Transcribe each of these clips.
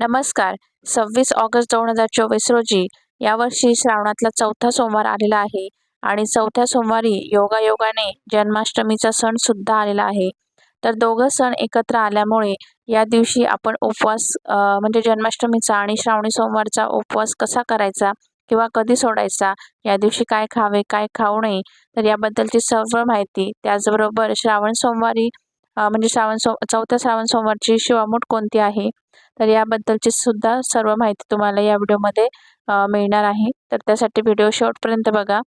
नमस्कार. सव्वीस ऑगस्ट दोन हजार चोवीस रोजी यावर्षी श्रावणातला चौथा सोमवार आलेला आहे आणि चौथ्या सोमवारी योगायोगाने जन्माष्टमीचा सण सुद्धा आलेला आहे. तर दोघं सण एकत्र आल्यामुळे या दिवशी आपण उपवास म्हणजे जन्माष्टमीचा आणि श्रावणी सोमवारचा उपवास कसा करायचा किंवा कधी सोडायचा या दिवशी काय खावे काय खाऊ नये तर याबद्दलची सर्व माहिती त्याचबरोबर श्रावण सोमवारी म्हणजे श्रावण सो चौथ्या श्रावण सोमवारची शिवामूठ कोणती आहे? तर याबद्दलची सुद्धा सर्व माहिती तुम्हाला या व्हिडिओमध्ये मिळणार आहे. तर त्यासाठी व्हिडिओ शेवटपर्यंत बघा.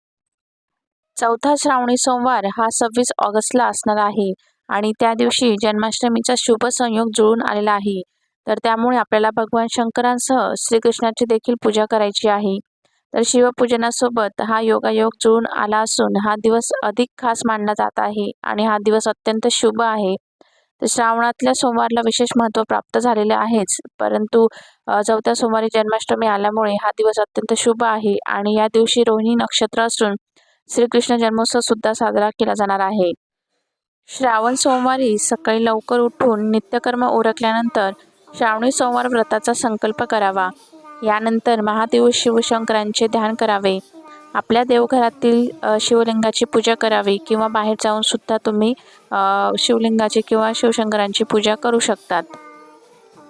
चौथा श्रावणी सोमवार हा सव्वीस ऑगस्टला असणार आहे आणि त्या दिवशी जन्माष्टमीचा शुभ संयोग जुळून आलेला आहे. तर त्यामुळे आपल्याला भगवान शंकरांसह श्रीकृष्णाची देखील पूजा करायची आहे. तर शिवपूजनासोबत हा योगायोग जुळून आला असून हा दिवस अधिक खास मानला जात आहे आणि हा दिवस अत्यंत शुभ आहे. तर श्रावणातल्या सोमवारला विशेष महत्त्व प्राप्त झालेले आहेच. परंतु चौथ्या सोमवारी जन्माष्टमी आल्यामुळे हा दिवस अत्यंत शुभ आहे आणि या दिवशी रोहिणी नक्षत्र असून श्रीकृष्ण जन्मोत्सव सुद्धा साजरा केला जाणार आहे. श्रावण सोमवारी सकाळी लवकर उठून नित्यकर्म उरकल्यानंतर श्रावणी सोमवार व्रताचा संकल्प करावा. यानंतर महादेव शिवशंकरांचे ध्यान करावे. आपल्या देवघरातील शिवलिंगाची पूजा करावी किंवा बाहेर जाऊन सुद्धा तुम्ही शिवलिंगाची किंवा शिवशंकरांची पूजा करू शकतात.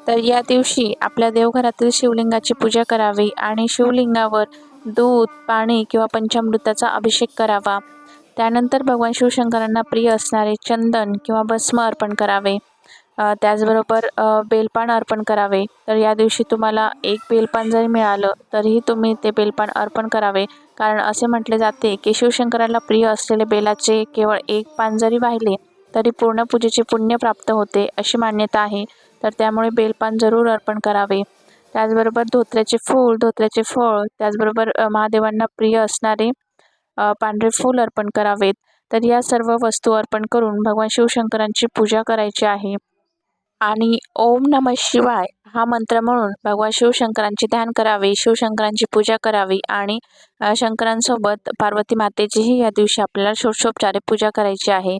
तर या दिवशी आपल्या देवघरातील शिवलिंगाची पूजा करावी आणि शिवलिंगावर दूध पाणी किंवा पंचामृताचा अभिषेक करावा. त्यानंतर भगवान शिवशंकरांना प्रिय असणारे चंदन किंवा भस्म अर्पण करावे. त्याचबरोबर बेलपान अर्पण करावे. तर या दिवशी तुम्हाला एक बेलपान जरी मिळालं तरीही तुम्ही ते बेलपान अर्पण करावे. कारण असे म्हटले जाते की शिवशंकराला प्रिय असलेले बेलाचे केवळ एक पान जरी वाहिले तरी पूर्ण पूजेचे पुण्य प्राप्त होते अशी मान्यता आहे. तर त्यामुळे बेलपान जरूर अर्पण करावे. त्याचबरोबर धोत्र्याचे फूल धोत्र्याचे फळ त्याचबरोबर महादेवांना प्रिय असणारे पांढरे फूल अर्पण करावेत. तर या सर्व वस्तू अर्पण करून भगवान शिवशंकरांची पूजा करायची आहे. आणि ओम नम शिवाय हा मंत्र म्हणून भगवान शिवशंकरांचे ध्यान करावे शिवशंकरांची पूजा करावी आणि शंकरांसोबत पार्वती मातेचीही या दिवशी आपल्याला षोडशोपचारे पूजा करायची आहे.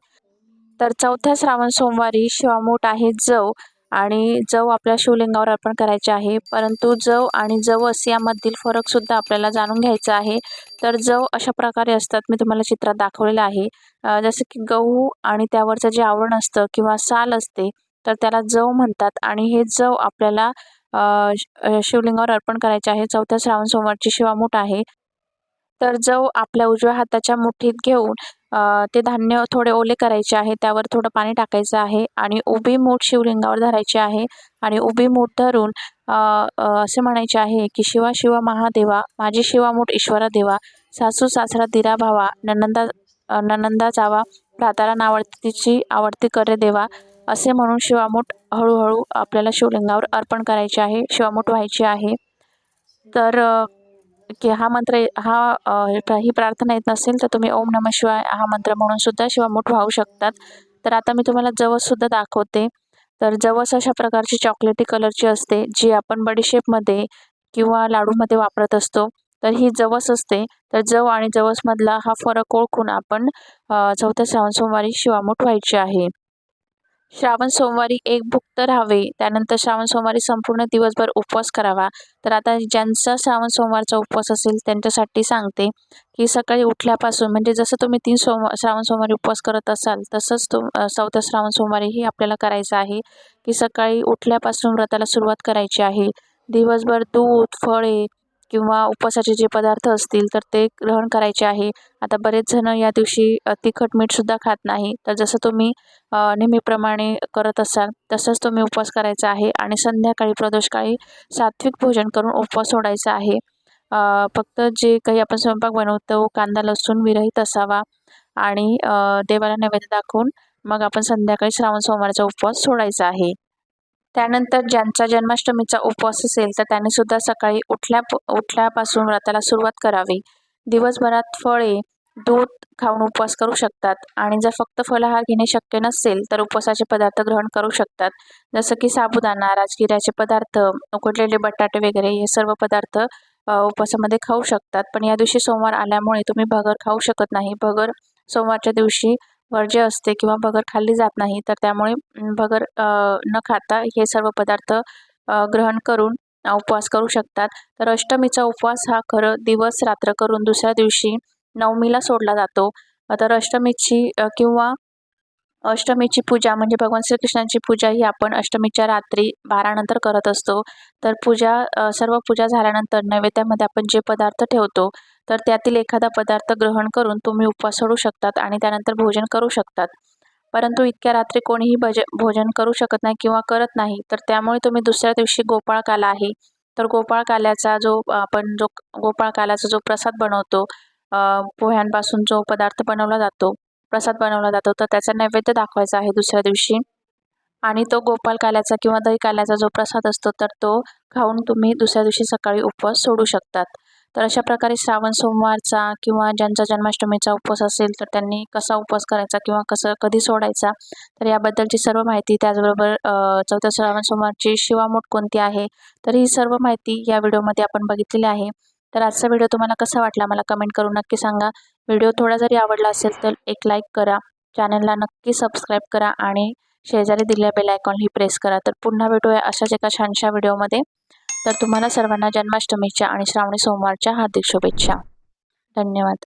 तर चौथ्या श्रावण सोमवारी शिवामूठ आहे जव आणि जव आपल्या शिवलिंगावर अर्पण करायचे आहे. परंतु जव आणि जवस यामधील फरकसुद्धा आपल्याला जाणून घ्यायचा आहे. तर जव अशा प्रकारे असतात. मी तुम्हाला चित्रात दाखवलेलं आहे. जसं की गहू आणि त्यावरचं जे आवरण असतं किंवा साल असते तर त्याला जव म्हणतात आणि हे जव आपल्याला शिवलिंगावर अर्पण करायचे आहे. चौथ्या श्रावण सोमवारची शिवामूठ आहे. तर जव आपल्या उजव्या हाताच्या मुठीत घेऊन ते धान्य थोडे ओले करायचे आहे. त्यावर थोडं पाणी टाकायचं आहे आणि उभी मूठ शिवलिंगावर धरायची आहे आणि उभी मूठ धरून असे म्हणायचे आहे की शिवा शिवा महादेवा माझी शिवामूठ ईश्वरा देवा सासू सासरा दिरा भावा ननंदा ननंदा जावा भ्राताला नावडतीची आवडती करे देवा असे म्हणून शिवामूठ हळूहळू आपल्याला शिवलिंगावर अर्पण करायचे आहे शिवामूठ व्हायची आहे. तर की हा मंत्र हा ही प्रार्थना येत नसेल तर तुम्ही ओम नम शिवाय हा मंत्र म्हणून सुद्धा शिवामूठ वाहू शकतात. तर आता मी तुम्हाला जवस सुद्धा दाखवते. तर जवस अशा प्रकारची चॉकलेटी कलरची असते जी आपण बडीशेपमध्ये किंवा लाडूमध्ये वापरत असतो. तर ही जवस असते. तर जव आणि जवसमधला हा फरक ओळखून आपण चौथ्या श्रावण सोमवारी शिवामूठ व्हायची आहे. श्रावण सोमवारी एक भुक्त राहावे त्यानंतर श्रावण सोमवारी संपूर्ण दिवसभर उपवास करावा. तर आता ज्यांचा श्रावण सोमवारचा उपवास असेल त्यांच्यासाठी सांगते की सकाळी उठल्यापासून म्हणजे जसं तुम्ही तीन सोमवार श्रावण सोमवारी उपवास करत असाल तसंच तुम चौथ्या श्रावण सोमवारीही आपल्याला करायचं आहे की सकाळी उठल्यापासून व्रताला सुरुवात करायची आहे. दिवसभर दूध फळे किंवा उपवासाचे जे पदार्थ असतील तर ते ग्रहण करायचे आहे. आता बरेच जण या दिवशी तिखट मीठसुद्धा खात नाही. तर जसं तुम्ही नेहमीप्रमाणे करत असाल तसंच तुम्ही उपवास करायचा आहे आणि संध्याकाळी प्रदोषकाळी सात्विक भोजन करून उपवास सोडायचा आहे. फक्त जे काही आपण स्वयंपाक बनवतो कांदा लसूण विरहित असावा आणि देवाला नैवेद्य दाखवून मग आपण संध्याकाळी श्रावण सोमवारचा उपवास सोडायचा आहे. त्यानंतर ज्यांचा जन्माष्टमीचा उपवास असेल तर त्यांनी सुद्धा सकाळी उठल्या उठल्यापासून व्रताला सुरुवात करावी. दिवसभरात फळे दूध खाऊन उपवास करू शकतात आणि जर फक्त फलाहार घेणे शक्य नसेल तर उपवासाचे पदार्थ ग्रहण करू शकतात. जसं की साबुदाणा राजगिऱ्याचे पदार्थ उकडलेले बटाटे वगैरे हे सर्व पदार्थ उपवासामध्ये खाऊ शकतात. पण या दिवशी सोमवार आल्यामुळे तुम्ही भगर खाऊ शकत नाही. भगर सोमवारच्या दिवशी वर्ज्य असते किंवा भगर खाल्ली जात नाही तर त्यामुळे भगर न खाता हे सर्व पदार्थ ग्रहण करून उपवास करू शकतात. तर अष्टमीचा उपवास हा खरं दिवस रात्र करून दुसऱ्या दिवशी नवमीला सोडला जातो. तर अष्टमीची किंवा अष्टमीची पूजा म्हणजे भगवान श्रीकृष्णांची पूजा ही आपण अष्टमीच्या रात्री बारानंतर करत असतो. तर पूजा सर्व पूजा झाल्यानंतर नैवेद्यामध्ये आपण जे पदार्थ ठेवतो तर त्यातील एखादा पदार्थ ग्रहण करून तुम्ही उपवास सोडू शकतात आणि त्यानंतर भोजन करू शकतात. परंतु इतक्या रात्री कोणीही भज भोजन करू शकत नाही किंवा करत नाही तर त्यामुळे तुम्ही दुसऱ्या दिवशी गोपाळकाला आहे. तर गोपाळकाल्याचा जो आपण जो गोपाळकाल्याचा जो प्रसाद बनवतो पोह्यांपासून जो पदार्थ बनवला जातो प्रसाद बनवला जातो तर त्याचा नैवेद्य दाखवायचा आहे दुसऱ्या दिवशी. आणि तो गोपाल काल्याचा किंवा दही काल्याचा जो प्रसाद असतो तर तो खाऊन तुम्ही दुसऱ्या दिवशी सकाळी उपवास सोडू शकतात. तर अशा प्रकारे श्रावण सोमवारचा किंवा ज्यांचा जन्माष्टमीचा उपवास असेल तर त्यांनी कसा उपवास करायचा किंवा कसं कधी सोडायचा तर याबद्दलची सर्व माहिती त्याचबरोबर चौथ्या श्रावण सोमवारची शिवामूठ कोणती आहे तर ही सर्व माहिती या व्हिडिओमध्ये आपण बघितलेली आहे. तर आजचा व्हिडिओ तुम्हाला कसा वाटला मला कमेंट करून नक्की सांगा. व्हिडिओ थोडा जरी आवडला असेल तर एक लाईक करा चॅनलला नक्की सबस्क्राईब करा आणि शेजारी दिलेल्या बेल आयकॉनही प्रेस करा. तर पुन्हा भेटूया अशाच एका छानशा व्हिडिओमध्ये. तर तुम्हाला सर्वांना जन्माष्टमीच्या आणि श्रावणी सोमवारच्या हार्दिक शुभेच्छा. धन्यवाद.